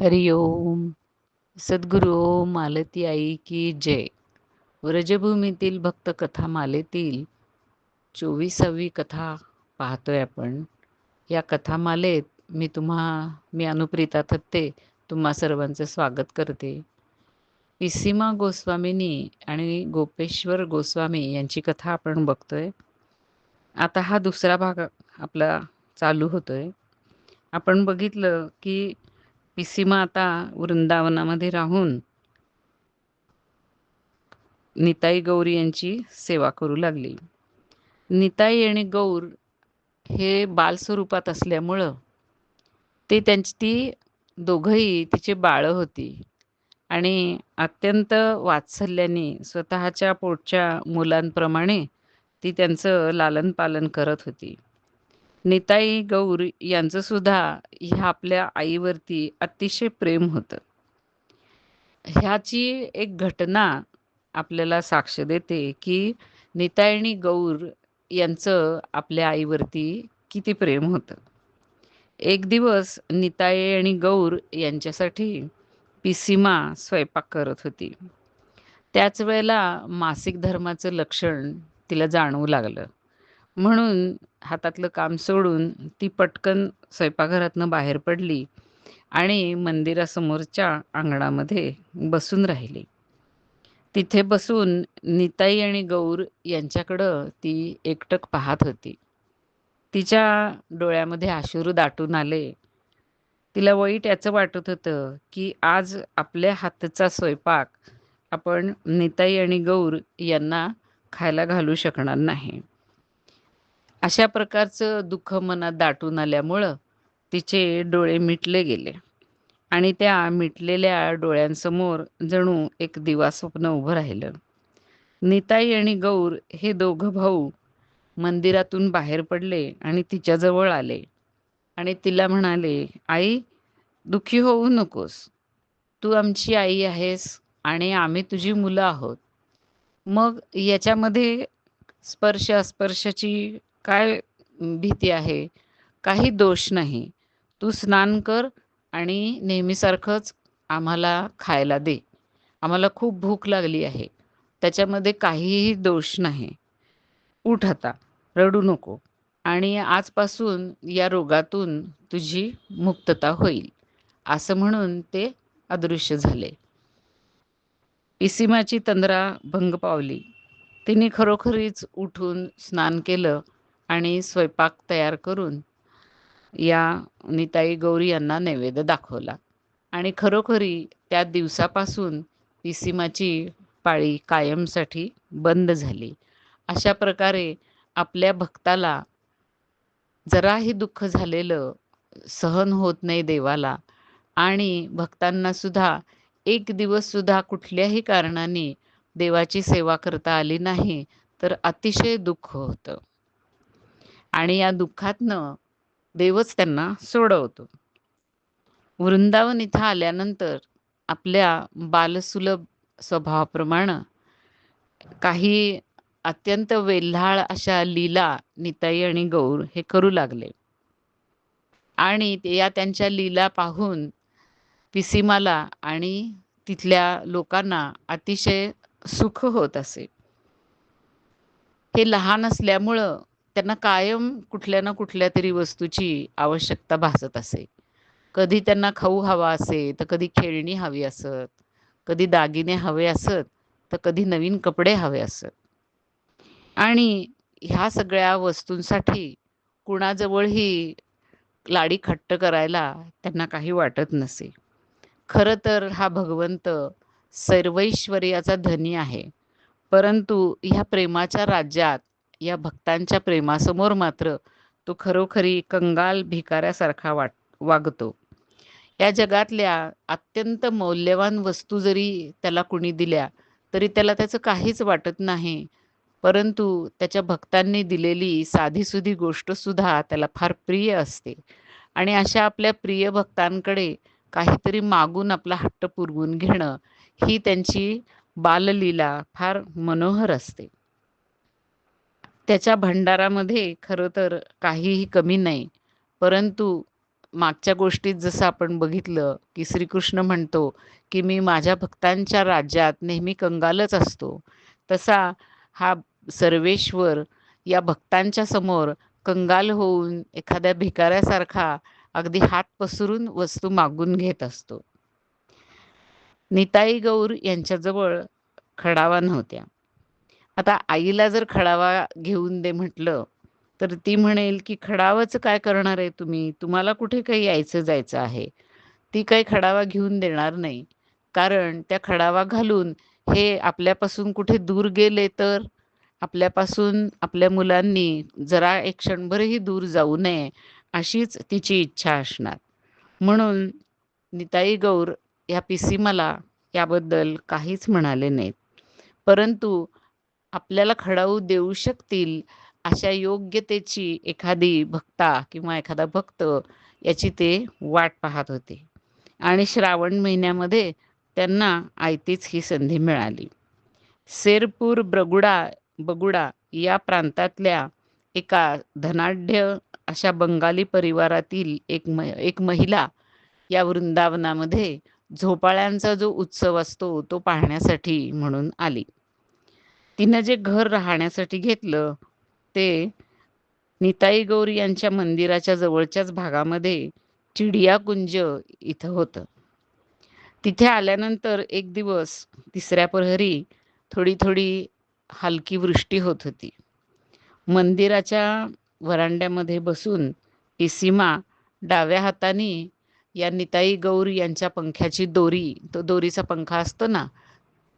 हरि ओम. सद्गुरु मालती आई की जय. व्रजभूमीतील भक्त कथा मालेतील चोवीसावी कथा पाहतोय आपण. या कथामालेत मी तुम्हा मी अनुप्रिता थत्ते तुम्हा सर्वांचं स्वागत करते. पिसीमा गोस्वामीनी आणि गोपेश्वर गोस्वामी यांची कथा आपण बघतोय. आता हा दुसरा भाग आपला चालू होतोय. आपण बघितलं की पिसीमा आता वृंदावनामध्ये राहून निताई गौरी यांची सेवा करू लागली. निताई आणि गौर हे बालस्वरूपात असल्यामुळं ते त्यांची ती दोघंही तिचे बाळं होती आणि अत्यंत वात्सल्याने स्वतःच्या पोटच्या मुलांप्रमाणे ती त्यांचं लालन पालन करत होती. निताई गौर यांचं सुद्धा ह्या आपल्या आईवरती अतिशय प्रेम होतं. ह्याची एक घटना आपल्याला साक्ष देते की निताई गौर यांचं आपल्या आईवरती किती प्रेम होतं. एक दिवस निताई आणि गौर यांच्यासाठी पिसीमा स्वयंपाक करत होती. त्याच वेळेला मासिक धर्माचं लक्षण तिला जाणवू लागलं. म्हणून हातातलं काम सोडून ती पटकन स्वयंपाकघरातनं बाहेर पडली आणि मंदिरासमोरच्या अंगणामध्ये बसून राहिली. तिथे बसून निताई आणि गौर यांच्याकडं ती एकटक पाहत होती. तिच्या डोळ्यामध्ये आशुरू दाटून आले. तिला वाईट याचं वाटत होतं की आज आपल्या हातचा स्वयंपाक आपण निताई आणि गौर यांना खायला घालू शकणार नाही. अशा प्रकारचं दुःख मनात दाटून आल्यामुळं तिचे डोळे मिटले गेले. आणि त्या मिटलेल्या डोळ्यांसमोर जणू एक दिवा स्वप्न उभं राहिलं. निताई आणि गौर हे दोघं भाऊ मंदिरातून बाहेर पडले आणि तिच्याजवळ आले. आणि तिला म्हणाले आई दुःखी होऊ नकोस. तू आमची आई आहेस आणि आम्ही तुझी मुलं आहोत. मग याच्यामध्ये स्पर्श अस्पर्शाची काय भीती आहे? काही दोष नाही. तू स्नान कर आणि नेहमीसारखंच आम्हाला खायला दे. आम्हाला खूप भूक लागली आहे. त्याच्यामध्ये काहीही दोष नाही. उठ आता. रडू नको. आणि आजपासून या रोगातून तुझी मुक्तता होईल. असं म्हणून ते अदृश्य झाले. इसिमाची तंद्रा भंग पावली. तिने खरोखरीच उठून स्नान केलं आणि स्वयंपाक तयार करून या निताई गौरी यांना नैवेद्य दाखवला. आणि खरोखरी त्या दिवसापासून पिसीमाची पाळी कायमसाठी बंद झाली. अशा प्रकारे आपल्या भक्ताला जराही दुःख झालेलं सहन होत नाही देवाला आणि भक्तांना सुद्धा एक दिवस सुद्धा कुठल्याही कारणाने देवाची सेवा करता आली नाही तर अतिशय दुःख होतं. आणि या दुःखातनं देवच त्यांना सोडवतो. वृंदावन इथं आल्यानंतर आपल्या बालसुलभ स्वभावाप्रमाणे काही अत्यंत वेल्हाळ अशा लीला निताई आणि गौर हे करू लागले. आणि या त्यांच्या लीला पाहून पिसीमाला आणि तिथल्या लोकांना अतिशय सुख होत असे. हे लहान असल्यामुळं त्यांना कायम कुठल्या ना कुठल्या तरी वस्तूची आवश्यकता भासत असे. कधी त्यांना खाऊ हवा असे तर कधी खेळणी हवी असत. कधी दागिने हवे असत तर कधी नवीन कपडे हवे असत. आणि ह्या सगळ्या वस्तूंसाठी कुणाजवळही लाडी खट्ट करायला त्यांना काही वाटत नसे. खरं तर हा भगवंत सर्वैश्वर्याचा धनी आहे. परंतु ह्या प्रेमाच्या राज्यात या भक्तांच्या प्रेमासमोर मात्र तो खरोखरी कंगाल भिकाऱ्यासारखा वाट वागतो. या जगातल्या अत्यंत मौल्यवान वस्तू जरी त्याला कुणी दिल्या तरी त्याला त्याचं काहीच वाटत नाही. परंतु त्याच्या भक्तांनी दिलेली साधीसुधी गोष्टसुद्धा त्याला फार प्रिय असते. आणि अशा आपल्या प्रिय भक्तांकडे काहीतरी मागून आपला हट्ट पुरवून घेणं ही त्यांची बाललीला फार मनोहर असते. त्याच्या भंडारामध्ये खरं तर काहीही कमी नाही. परंतु मागच्या गोष्टीत जसं आपण बघितलं की श्रीकृष्ण म्हणतो की मी माझ्या भक्तांच्या राज्यात नेहमी कंगालच असतो. तसा हा सर्वेश्वर या भक्तांच्या समोर कंगाल होऊन एखाद्या भिकाऱ्यासारखा अगदी हात पसरून वस्तू मागून घेत असतो. निताई गौर यांच्याजवळ खडावा नव्हत्या. आता आईला जर खडावा घेऊन दे म्हटलं तर ती म्हणेल की खडावाचं काय करणार आहे तुम्ही? तुम्हाला कुठे काही यायचं जायचं आहे? ती काही खडावा घेऊन देणार नाही. कारण त्या खडावा घालून हे आपल्यापासून कुठे दूर गेले तर? आपल्यापासून आपल्या मुलांनी जरा एक क्षणभरही दूर जाऊ नये अशीच तिची इच्छा असणार. म्हणून निताई गौर या पिसीमाला याबद्दल काहीच म्हणाले नाहीत. परंतु आपल्याला खडाऊ देऊ शकतील अशा योग्यतेची एखादी भक्ता किंवा एखादा भक्त याची ते वाट पाहत होते. आणि श्रावण महिन्यामध्ये त्यांना आयतीच ही संधी मिळाली. सेरपूर ब्रगुडा बगुडा या प्रांतातल्या एका धनाढ्य अशा बंगाली परिवारातील एक म एक महिला या वृंदावनामध्ये झोपाळ्यांचा जो उत्सव असतो तो पाहण्यासाठी म्हणून आली. तिनं जे घर राहण्यासाठी घेतलं ते निताई गौरी यांच्या मंदिराच्या जवळच्याच भागामध्ये चिडिया कुंज इथं होतं. तिथे आल्यानंतर एक दिवस तिसऱ्या प्रहरी थोडी थोडी हलकी वृष्टी होत होती. मंदिराच्या वरांड्यामध्ये बसून इसीमा डाव्या हाताने या निताई गौर यांच्या पंख्याची दोरी तो दोरीचा पंखा असतो ना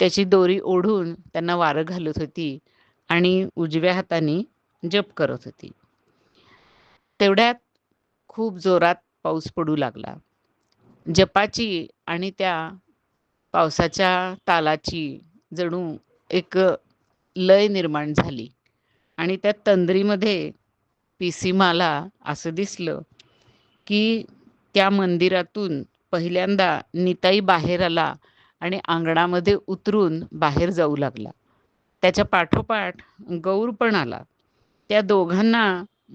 त्याची दोरी ओढून त्यांना वारं घालत होती आणि उजव्या हाताने जप करत होती. तेवढ्यात खूप जोरात पाऊस पडू लागला. जपाची आणि त्या पावसाच्या तालाची जणू एक लय निर्माण झाली आणि त्या तंद्रीमध्ये पिसीमाला असं दिसलं की त्या मंदिरातून पहिल्यांदा निताई बाहेर आला आणि अंगणामध्ये उतरून बाहेर जाऊ लागला. त्याच्या पाठोपाठ गौर पण आला. त्या दोघांना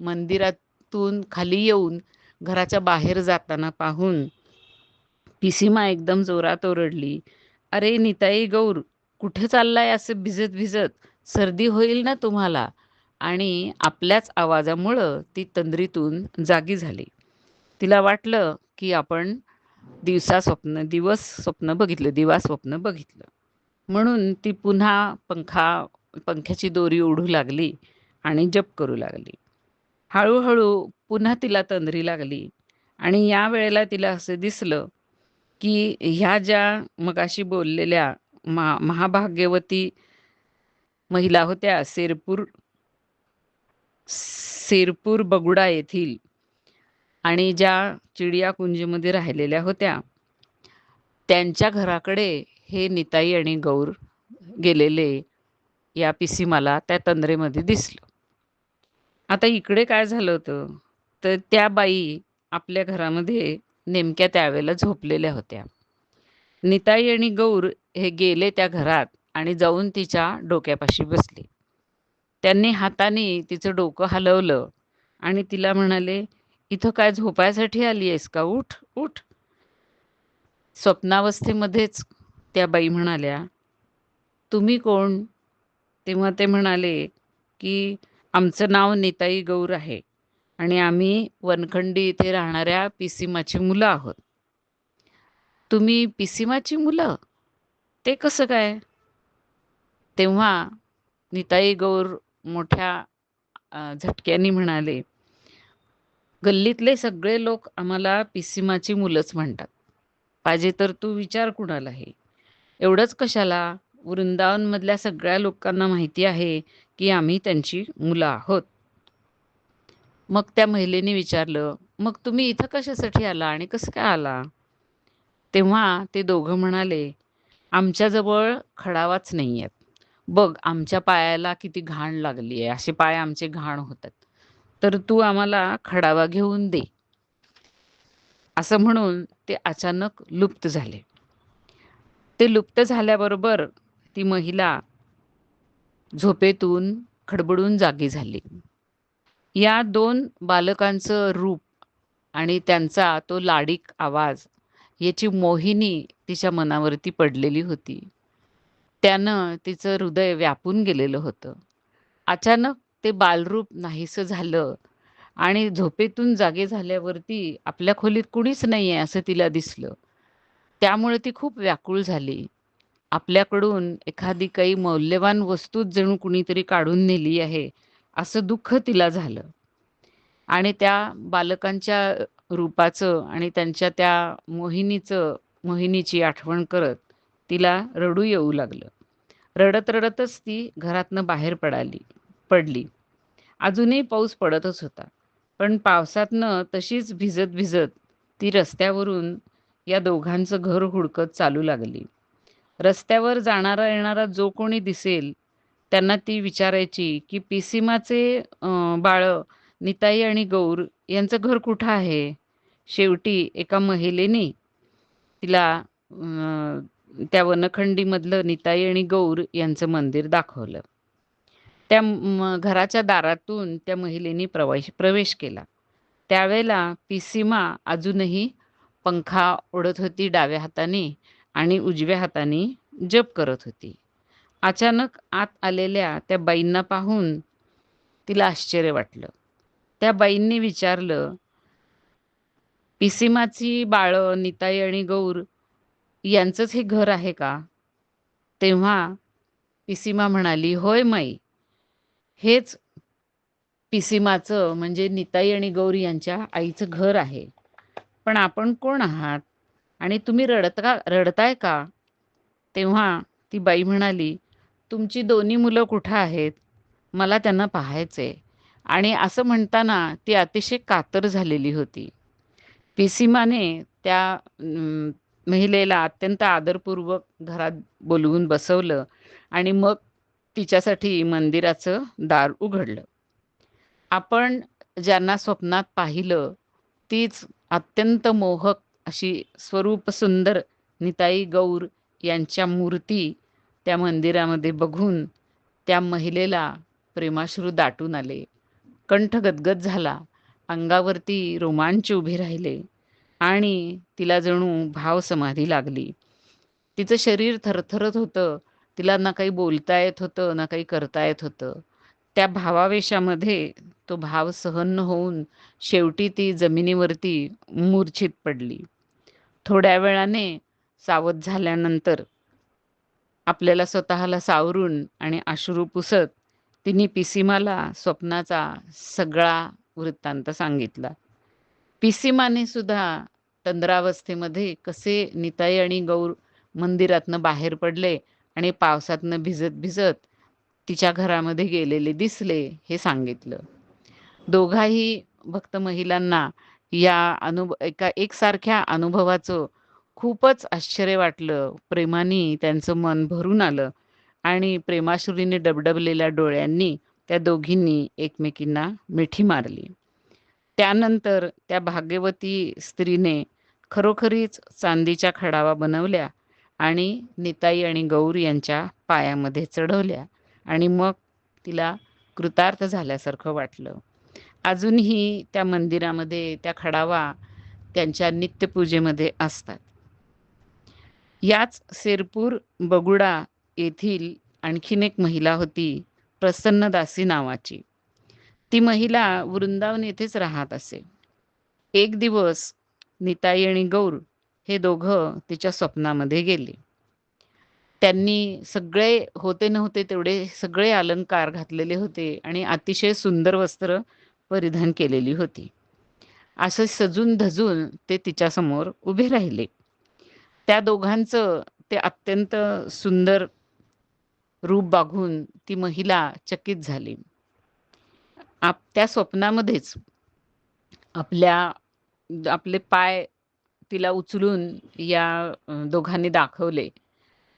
मंदिरातून खाली येऊन घराच्या बाहेर जाताना पाहून पिसीमा एकदम जोरात ओरडली अरे निताई गौर कुठे चाललाय असे भिजत भिजत? सर्दी होईल ना तुम्हाला? आणि आपल्याच आवाजामुळं ती तंद्रीतून जागी झाली. तिला वाटलं की आपण दिवसा स्वप्न दिवस स्वप्न बघितलं दिवा स्वप्न बघितलं. म्हणून ती पुन्हा पंखा पंख्याची दोरी ओढू लागली आणि जप करू लागली. हळूहळू पुन्हा तिला तंद्री लागली आणि या वेळेला तिला असं दिसलं की ह्या ज्या मगाशी बोललेल्या महा महाभाग्यवती महिला होत्या शेरपूर शेरपूर बगुडा येथील आणि ज्या चिडिया कुंजीमध्ये राहिलेल्या होत्या त्यांच्या घराकडे हे निताई आणि गौर गेलेले या पिसीमाला त्या तंद्रेमध्ये दिसलं. आता इकडे काय झालं होतं? तर त्या बाई आपल्या घरामध्ये नेमक्या त्यावेळेला झोपलेल्या होत्या. निताई आणि गौर हे गेले त्या घरात आणि जाऊन तिच्या डोक्यापाशी बसले. त्यांनी हाताने तिचं डोकं हलवलं आणि तिला म्हणाले इथं काय झोपायसाठी आली आहेस का? उठ उठ. स्वप्नावस्थेमध्येच त्या बाई म्हणाल्या तुम्ही कोण? तेव्हा ते म्हणाले की आमचं नाव नेताई गौर आहे आणि आम्ही वनखंडी इथे राहणाऱ्या पिसिमाची मुलं आहोत. तुम्ही पिसिमाची मुलं? ते कसं काय? तेव्हा निताई गौर मोठ्या झटक्यानी म्हणाले गल्लीतले सगळे लोक आम्हाला पिसिमाची मुलंच म्हणतात. पाहिजे तर तू विचार कुणाला आहे? एवढंच कशाला? वृंदावनमधल्या सगळ्या लोकांना माहिती आहे की आम्ही त्यांची मुलं आहोत. मग त्या महिलेने विचारलं मग तुम्ही इथं कशासाठी आला आणि कसं काय आला? तेव्हा ते दोघं म्हणाले आमच्याजवळ खडावाच नाही आहेत बघ आमच्या पायाला किती घाण लागली आहे असे पाय आमचे घाण होतात. तर तू आम्हाला खडावा घेऊन दे. असं म्हणून ते अचानक लुप्त झाले. ते लुप्त झाल्याबरोबर ती महिला झोपेतून खडबडून जागी झाली. या दोन बालकांचं रूप आणि त्यांचा तो लाडीक आवाज याची मोहिनी तिच्या मनावरती पडलेली होती. त्यानं तिचं हृदय व्यापून गेलेलं होतं. अचानक ते बालरूप नाहीसं झालं आणि झोपेतून जागे झाल्यावरती आपल्या खोलीत कुणीच नाही आहे असं तिला दिसलं. त्यामुळे ती खूप व्याकुळ झाली. आपल्याकडून एखादी काही मौल्यवान वस्तूच जणू कुणीतरी काढून नेली आहे असं दुःख तिला झालं. आणि त्या बालकांच्या रूपाचं आणि त्यांच्या त्या मोहिनीचं मोहिनीची आठवण करत तिला रडू येऊ लागलं. रडत रडतच ती घरातनं बाहेर पडाली. पडली. अजूनही पाऊस पडतच होता. पण पावसातनं तशीच भिजत भिजत ती रस्त्यावरून या दोघांचं घर हुडकत चालू लागली. रस्त्यावर जाणारा येणारा जो कोणी दिसेल त्यांना ती विचारायची की पिसिमाचे बाळ निताई आणि गौर यांचं घर कुठं आहे? शेवटी एका महिलेने तिला त्या वनखंडीमधलं निताई आणि गौर यांचं मंदिर दाखवलं. त्या घराच्या दारातून त्या महिलेने प्रवेश प्रवेश केला. त्यावेळेला पिसीमा अजूनही पंखा ओढत होती डाव्या हाताने आणि उजव्या हाताने जप करत होती. अचानक आत आलेल्या त्या बाईंना पाहून तिला आश्चर्य वाटलं. त्या बाईंनी विचारलं पिसीमाची बाळं निताई आणि गौर यांचंच हे घर आहे का? तेव्हा पिसीमा म्हणाली होय माई. हेच पिसीमाचं म्हणजे निताई आणि गौरी यांच्या आईचं घर आहे. पण आपण कोण आहात? आणि तुम्ही रडत का रडताय का? तेव्हा ती बाई म्हणाली तुमची दोन्ही मुलं कुठं आहेत? मला त्यांना पाहायचे आणि असं म्हणताना ती अतिशय कातर झालेली होती. पिसीमाने त्या महिलेला अत्यंत आदरपूर्वक घरात बोलवून बसवलं आणि मग तिच्यासाठी मंदिराचं दार उघडलं. आपण ज्यांना स्वप्नात पाहिलं तीच अत्यंत मोहक अशी स्वरूप सुंदर निताई गौर यांच्या मूर्ती त्या मंदिरामध्ये बघून त्या महिलेला प्रेमाश्रू दाटून आले. कंठ गदगद झाला अंगावरती रोमांच उभे राहिले आणि तिला जणू भाव समाधी लागली. तिचं शरीर थरथरत होतं तिला ना काही बोलता येत होतं ना काही करता येत होतं. त्या भावावेशामध्ये तो भाव सहन होऊन शेवटी ती जमिनीवरती मूर्छित पडली. थोड्या वेळाने सावध झाल्यानंतर आपल्याला स्वतःला सावरून आणि अश्रू पुसत तिने पिसीमाला स्वप्नाचा सगळा वृत्तांत सांगितला. पिसीमाने सुद्धा तंद्रावस्थेमध्ये कसे निताई आणि गौर मंदिरातनं बाहेर पडले आणि पावसातनं भिजत भिजत तिच्या घरामध्ये गेलेले दिसले हे सांगितलं. दोघाही भक्त महिलांना या अनुभव एका एकसारख्या अनुभवाचं खूपच आश्चर्य वाटलं. प्रेमाने त्यांचं मन भरून आलं आणि प्रेमाश्रीने डबडबलेल्या डोळ्यांनी त्या दोघींनी एकमेकींना मिठी मारली. त्यानंतर त्या भाग्यवती स्त्रीने खरोखरीच चांदीच्या खडावा बनवल्या आणि निताई आणि गौर यांच्या पायामध्ये चढवल्या आणि मग तिला कृतार्थ झाल्यासारखं वाटलं. अजूनही त्या मंदिरामध्ये त्या खडावा त्यांच्या नित्यपूजेमध्ये असतात. याच सिरपूर बगुडा येथील आणखीन एक महिला होती प्रसन्नदासी नावाची. ती महिला वृंदावन येथेच राहत असे. एक दिवस निताई आणि गौर हे दोघं तिच्या स्वप्नामध्ये गेले. त्यांनी सगळे होते नव्हते तेवढे सगळे अलंकार घातलेले होते आणि अतिशय सुंदर वस्त्र परिधान केलेली होती. असं सजून धजून ते तिच्यासमोर उभे राहिले. त्या दोघांचं ते अत्यंत सुंदर रूप बघून ती महिला चकित झाली. आप त्या स्वप्नामध्येच आपल्या आपले पाय तिला उचलून या दोघांनी दाखवले.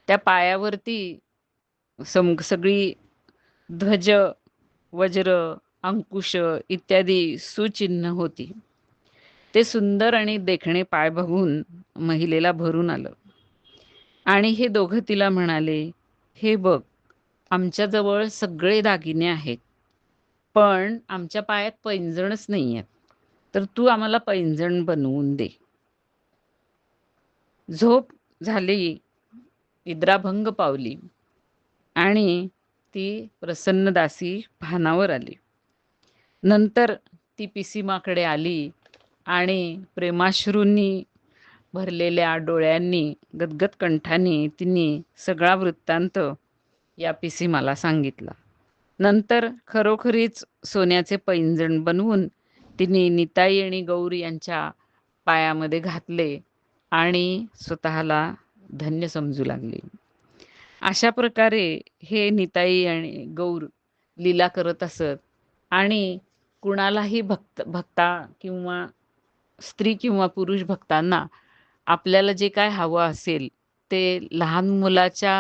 त्या पायावरती सम सगळी ध्वज वज्र अंकुश इत्यादी सुचिन्ह होती. ते सुंदर आणि देखणे पाय बघून महिलेला भरून आलं. आणि हे दोघं तिला म्हणाले हे बघ आमच्याजवळ सगळे दागिने आहेत पण आमच्या पायात पैंजणच नाही आहेत तर तू आम्हाला पैंजण बनवून दे. झोप झाली निद्राभंग पावली आणि ती प्रसन्न दासी भानावर आली. नंतर ती पिसीमाकडे आली आणि प्रेमाश्रूंनी भरलेल्या डोळ्यांनी गदगद कंठाने तिने सगळा वृत्तांत या पिसीमाला सांगितला. नंतर खरोखरीच सोन्याचे पैंजण बनवून तिने निताई आणि गौरी यांच्या पायामध्ये घातले आणि स्वतःला धन्य समजू लागली. अशा प्रकारे हे निताई आणि गौर लीला करत असत आणि कुणालाही भक्त भक्ता किंवा स्त्री किंवा पुरुष भक्तांना आपल्याला जे काय हवं असेल ते लहान मुलाच्या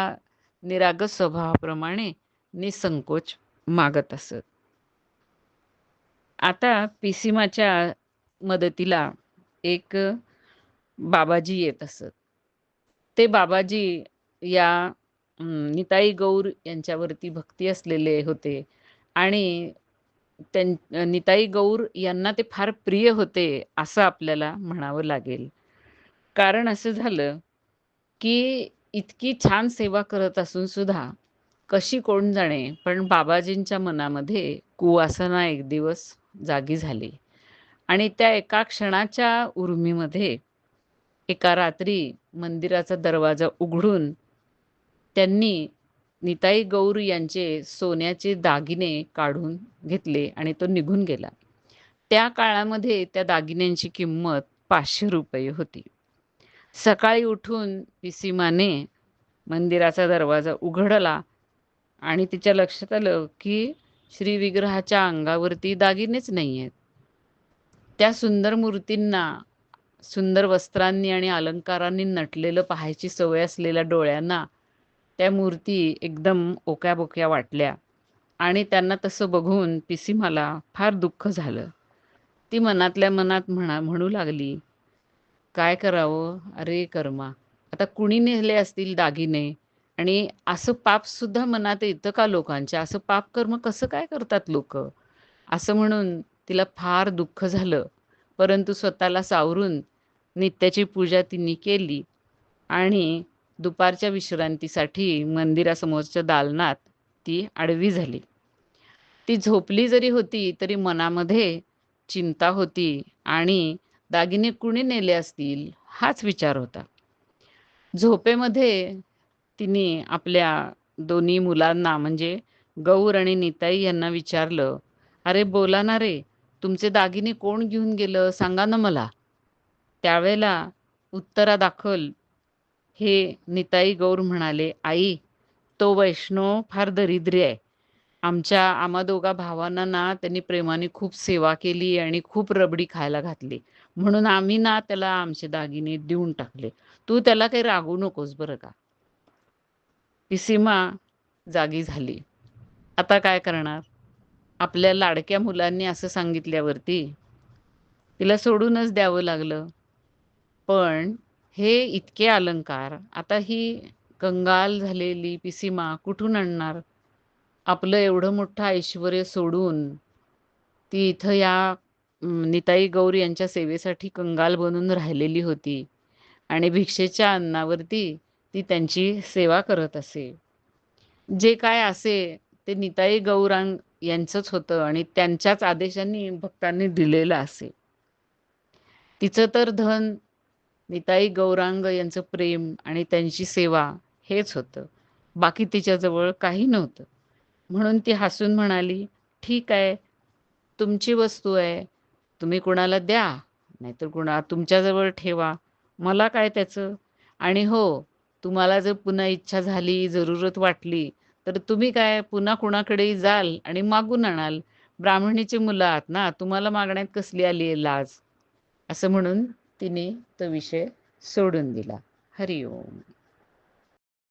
निरागस स्वभावाप्रमाणे निसंकोच मागत असत. आता पिसिमाच्या मदतीला एक बाबाजी येत असत. ते बाबाजी या निताई गौर यांच्यावरती भक्ती असलेले होते. आणि त्यां निताई गौर यांना ते फार प्रिय होते असं आपल्याला म्हणावं लागेल. कारण असं झालं की इतकी छान सेवा करत असून सुद्धा कशी कोण जाणे पण बाबाजींच्या मनामध्ये कुवासना एक दिवस जागी झाली. आणि त्या एका क्षणाच्या उर्मीमध्ये एका रात्री मंदिराचा दरवाजा उघडून त्यांनी निताई गौर यांचे सोन्याचे दागिने काढून घेतले आणि तो निघून गेला. त्या काळामध्ये त्या दागिन्यांची किंमत पाचशे रुपये होती. सकाळी उठून पिसीमाने मंदिराचा दरवाजा उघडला आणि तिच्या लक्षात आलं की श्री विग्रहाच्या अंगावरती दागिनेच नाही आहेत त्या सुंदर मूर्तींना सुंदर वस्त्रांनी आणि अलंकारांनी नटलेलं पाहायची सवय असलेल्या डोळ्यांना त्या मूर्ती एकदम ओक्याबोक्या वाटल्या. आणि त्यांना तसं बघून पिसीमाला फार दुःख झालं. ती मनातल्या मनात म्हणा म्हणू लागली काय करावं? अरे कर्मा आता कुणी नेले असतील दागिने? आणि असं पापसुद्धा मनात येतं का लोकांच्या असं पाप कर्म कसं काय करतात लोक? असं म्हणून तिला फार दुःख झालं. परंतु स्वतःला सावरून नित्याची पूजा तिने केली आणि दुपारच्या विश्रांतीसाठी मंदिरासमोरच्या दालनात ती आडवी झाली. ती झोपली जरी होती तरी मनामध्ये चिंता होती आणि दागिने कुणी नेले असतील हाच विचार होता. झोपेमध्ये तिने आपल्या दोन्ही मुलांना म्हणजे गौर आणि निताई यांना विचारलं अरे बोला ना रे तुमचे दागिने कोण घेऊन गेलं? सांगा ना मला. त्यावेळेला उत्तरादाखल हे निताई गौर म्हणाले आई तो वैष्णव फार दरिद्री आहे. आमच्या आम्हा दोघा भावांना ना त्यांनी प्रेमाने खूप सेवा केली आणि खूप रबडी खायला घातली. म्हणून आम्ही ना त्याला आमचे दागिने देऊन टाकले. तू त्याला काही रागू नकोस बरं का. पिसीमा जागी झाली. आता काय करणार? आपल्या लाडक्या मुलांनी असं सांगितल्यावरती तिला सोडूनच द्यावं लागलं. पण हे इतके अलंकार आता ही कंगाल झालेली पिसीमा कुठून आणणार? आपलं एवढं मोठं ऐश्वर सोडून ती इथं या निताई गौर यांच्या सेवेसाठी कंगाल बनून राहिलेली होती आणि भिक्षेच्या अन्नावरती ती त्यांची सेवा करत असे. जे काय असे ते निताई गौरांग यांचंच होतं आणि त्यांच्याच आदेशांनी भक्तांनी दिलेलं असेल. तिचं तर धन निताई गौरांग यांचं प्रेम आणि त्यांची सेवा हेच होतं. बाकी तिच्याजवळ काही नव्हतं. म्हणून ती हसून म्हणाली ठीक आहे तुमची वस्तू आहे तुम्ही कुणाला द्या नाहीतर कुणा तुमच्याजवळ ठेवा मला काय त्याचं? आणि हो तुम्हाला जर पुन्हा इच्छा झाली जरूरत वाटली तर तुम्ही काय पुन्हा कुणाकडेही जाल आणि मागून आणाल. ब्राह्मणीची मुलं आहात ना तुम्हाला मागण्यात कसली आली आहे लाज? असं म्हणून तिने तो विषय सोडून दिला. हरिओम.